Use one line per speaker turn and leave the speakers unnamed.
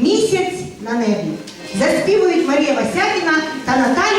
Місяць на небі. Заспівують Марія Васякіна та Наталія